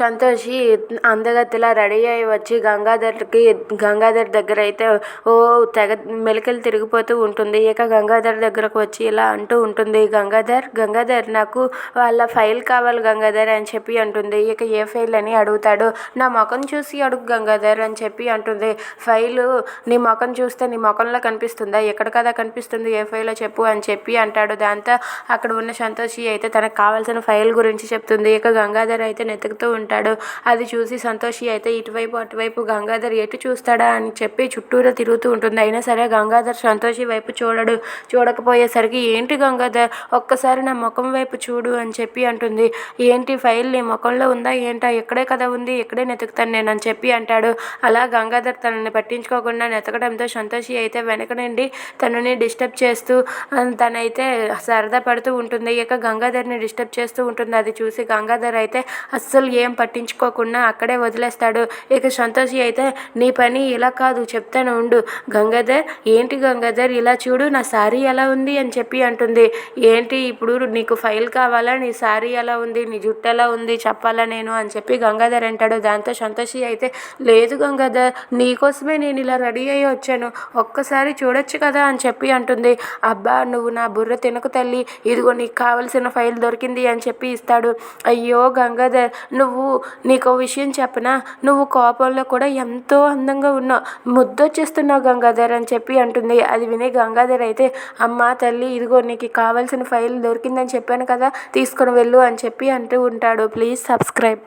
Santoshi అందగత్తెలా ready అయ్యి వచ్చి గంగాధర్కి గంగాధర్ దగ్గర అయితే ఓ తెగ మెలికలు తిరిగిపోతూ ఉంటుంది. ఇక గంగాధర్ దగ్గరకు వచ్చి ఇలా అంటూ ఉంటుంది గంగాధర్ గంగాధర్ నాకు వాళ్ళ ఫైల్ కావాలి గంగాధర్ అని చెప్పి అంటుంది. ఇక ఏ ఫైల్ అని అడుగుతాడు. నా ముఖం చూసి అడుగు గంగాధర్ అని చెప్పి అంటుంది. ఫైలు నీ ముఖం చూస్తే నీ ముఖంలో కనిపిస్తుందా? ఎక్కడ కదా కనిపిస్తుంది? ఏ ఫైలో చెప్పు అని చెప్పి అంటాడు. దాంతో అక్కడ ఉన్న సంతోషి అయితే తనకు కావాల్సిన ఫైల్ గురించి చెప్తుంది. ఇక గంగాధర్ అయితే నెతుకుతూ ఉంటాడు. అది చూసి సంతోషి అయితే ఇటువైపు అటువైపు గంగాధర్ ఎటు చూస్తాడా అని చెప్పి చుట్టూరా తిరుగుతూ ఉంటుంది. అయినా సరే గంగాధర్ సంతోషి వైపు చూడడు. చూడకపోయేసరికి ఏంటి గంగాధర్ ఒక్కసారి నా ముఖం వైపు చూడు అని చెప్పి అంటుంది. ఏంటి ఫైల్ నీ ముఖంలో ఉందా? ఏంటా? ఇక్కడే కదా ఉంది? ఇక్కడే నెతుకుతాను నేను అని చెప్పి అంటాడు. అలా గంగాధర్ తనని పట్టించుకోకుండా నెతకడంతో సంతోషి అయితే వెనక నుండి తనని డిస్టర్బ్ చేస్తూ తనైతే సరదా పడుతూ ఉంటుంది. ఇక గంగాధర్ని డిస్టర్బ్ చేస్తూ ఉంటుంది. అది చూసి గంగాధర్ అయితే అస్సలు ఏం పట్టించుకోకుండా అక్కడే వదిలేస్తాడు. ఇక సంతోషి అయితే నీ పని ఇలా కాదు చెప్తాను ఉండు. గంగాధర్ ఏంటి గంగాధర్ ఇలా చూడు నా శారీ ఎలా ఉంది? అని చెప్పి అంటుంది. ఏంటి ఇప్పుడు నీకు ఫైల్ కావాలా? నీ శారీ ఎలా ఉంది? నీ జుట్టు ఎలా ఉంది? చెప్పాలా నేను? అని చెప్పి గంగాధర్ అంటాడు. దాంతో సంతోషి అయితే లేదు గంగాధర్ నీకోసమే నేను ఇలా రెడీ అయ్యి వచ్చాను. ఒక్కసారి చూడొచ్చు కదా? అని చెప్పి అంటుంది. అబ్బా నువ్వు నా బుర్ర తినకు తల్లి. ఇదిగో నీకు కావలసిన ఫైల్ దొరికింది అని చెప్పి ఇస్తాడు. అయ్యో గంగాధర్ నువ్వు నీకు విషయం చెప్పనా? నువ్వు కోపంలో కూడా ఎంతో అందంగా ఉన్నావు. ముద్దొచ్చేస్తున్నావు గంగాధర్ అని చెప్పి అంటుంది. అది విని గంగాధర్ అయితే అమ్మ తల్లి ఇదిగో నీకు కావాల్సిన ఫైల్ దొరికిందని చెప్పాను కదా తీసుకొని వెళ్ళు అని చెప్పి అంటూ ఉంటాడు. Please subscribe.